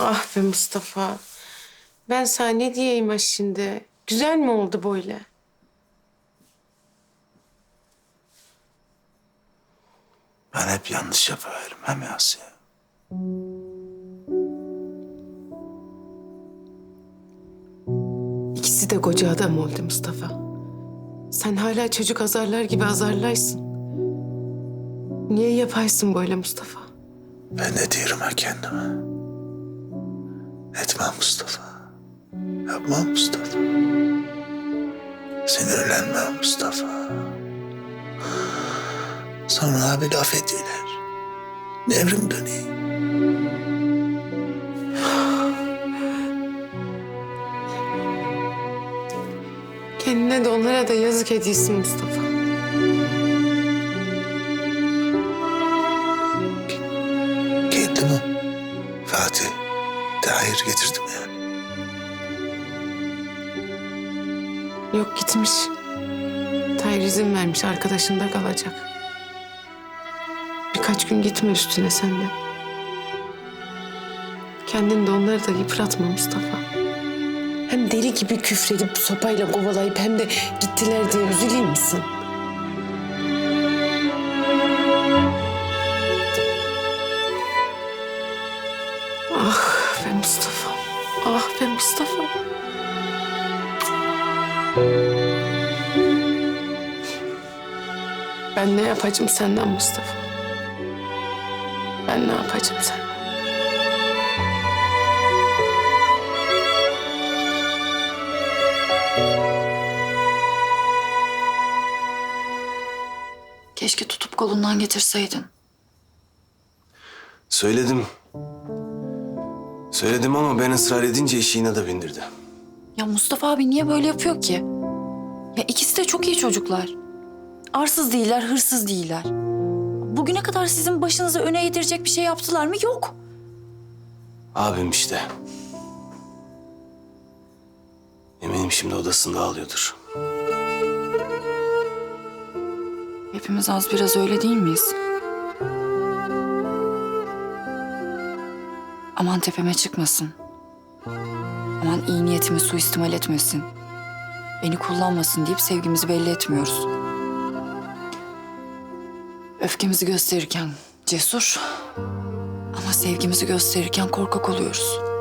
Ah be Mustafa. Ben sana ne diyeyim ha şimdi? Güzel mi oldu böyle? Ben hep yanlış yapıyorum hem Asya. İkisi de koca adam oldu Mustafa. Sen hala çocuk azarlar gibi azarlaysın. Niye yapaysın böyle Mustafa? Ben ne diyorum ha kendime? Etmem Mustafa. Yapmam Mustafa. Sinirlenmem Mustafa. Sonra bir laf ediyorlar. Devrim döneyim. Kendine de onlara da yazık ediyorsun Mustafa. Geldi mi? Fatih, Tahir getirdim yani. Yok gitmiş. Tahir izin vermiş arkadaşında kalacak. Birkaç gün gitme üstüne sen de. Kendini de onları da yıpratma Mustafa. Hem deli gibi küfredip sopayla kovalayıp hem de gittiler diye üzüleyim misin? Mustafa. Ah be Mustafa. Ben ne yapacağım senden Mustafa? Ben ne yapacağım senden? Keşke tutup kolundan getirseydin. Söyledim. Söyledim ama ben ısrar edince işi inada bindirdi. Ya Mustafa abi niye böyle yapıyor ki? Ya ikisi de çok iyi çocuklar. Arsız değiller, hırsız değiller. Bugüne kadar sizin başınızı öne yedirecek bir şey yaptılar mı? Yok. Abim işte. Eminim şimdi odasında ağlıyordur. Hepimiz az biraz öyle değil miyiz? Aman tepeme çıkmasın. Aman iyi niyetimi suistimal etmesin. Beni kullanmasın deyip sevgimizi belli etmiyoruz. Öfkemizi gösterirken cesur ama sevgimizi gösterirken korkak oluyoruz.